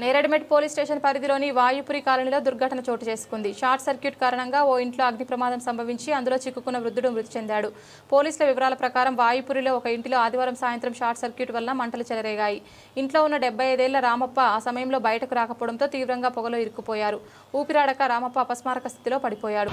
నేరడిమెట్ police station పరిధిలోని వాయుపురి కాలనీలో దుర్ఘటన చోటు చేసుకుంది. షార్ట్ సర్క్యూట్ కారణంగా ఓ ఇంట్లో అగ్ని ప్రమాదం సంభవించి అందులో చిక్కుకున్న వృద్ధుడు మృతి చెందాడు. పోలీసుల వివరాల ప్రకారం వాయుపురిలో ఒక ఇంటిలో ఆదివారం సాయంత్రం షార్ట్ సర్క్యూట్ వల్ల మంటలు చెలరేగాయి. ఇంట్లో ఉన్న డెబ్బై ఐదేళ్ళ రామప్ప ఆ సమయంలో బయటకు రాకపోవడంతో తీవ్రంగా పొగలో ఇరుక్కుపోయారు. ఊపిరాడక రామప్ప అపస్మారక స్థితిలో పడిపోయాడు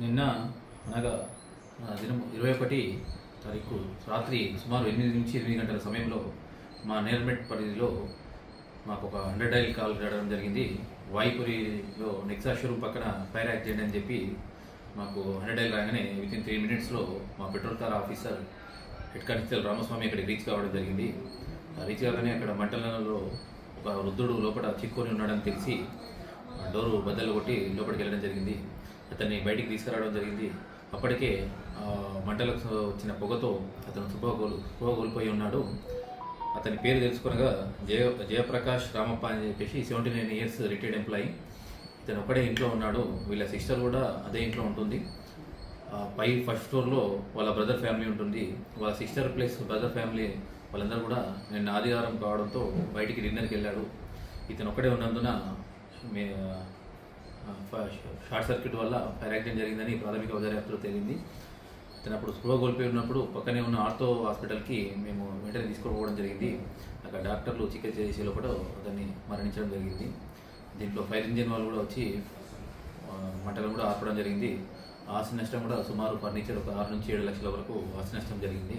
నిన్న అనగా దినం ఇరవై ఒకటి తారీఖు రాత్రి సుమారు ఎనిమిది నుంచి ఎనిమిది గంటల సమయంలో మా నేర్మెట్ పరిధిలో మాకు ఒక హండ్రెడ్ డైల్ కాల్ రావడం జరిగింది. వాయిపురిలో నెక్సా షోరూమ్ పక్కన ఫైర్ యాక్సిడెంట్ అని చెప్పి మాకు హండ్రెడ్ డైల్ రాగానే విత్ ఇన్ త్రీ మినిట్స్లో మా patrol car officer head constable Ramaswamy అక్కడికి రీచ్ కావడం జరిగింది. ఆ రీచ్ కాగానే అక్కడ మంటలలో ఒక వృద్ధుడు లోపల చిక్కుకొని ఉన్నాడని తెలిసి ఆ డోరు బద్దలు కొట్టి లోపలికి వెళ్ళడం జరిగింది. అతన్ని బయటికి తీసుకురావడం జరిగింది. అప్పటికే మంటలకు వచ్చిన పొగతో అతను సుఖ కోల్ ఉన్నాడు. అతని పేరు తెలుసుకునగా జయ జయప్రకాష్ రామప్ప అని చెప్పేసి seventy nine years retired employee. ఇతను ఒక్కడే ఇంట్లో ఉన్నాడు. వీళ్ళ సిస్టర్ కూడా అదే ఇంట్లో ఉంటుంది. పై ఫస్ట్ ఫ్లోర్లో వాళ్ళ బ్రదర్ ఫ్యామిలీ ఉంటుంది. వాళ్ళ సిస్టర్ ప్లస్ బ్రదర్ ఫ్యామిలీ వాళ్ళందరూ కూడా నిన్న ఆదివారం కావడంతో బయటికి డిన్నర్కి వెళ్ళాడు. ఇతను ఒక్కడే ఉన్నందున మే షార్ట్ సర్క్యూట్ వల్ల ఫైర్ యాక్సిడెంట్ జరిగిందని ప్రాథమిక దర్యాప్తులో తేలింది. తను అప్పుడు స్పృహ కోల్పోయి ఉన్నప్పుడు పక్కనే ఉన్న ఆర్థో హాస్పిటల్కి మేము వెంటనే తీసుకుపోవడం జరిగింది. అక్కడ డాక్టర్లు చికిత్స చేసే లోపల అతన్ని మరణించడం జరిగింది. దీంట్లో ఫైర్ ఇంజిన్ వాళ్ళు కూడా వచ్చి మంటలు కూడా ఆర్పడం జరిగింది. ఆస్తి నష్టం కూడా సుమారు ఫర్నిచర్ ఒక ఆరు నుంచి ఏడు లక్షల వరకు ఆస్తి నష్టం జరిగింది.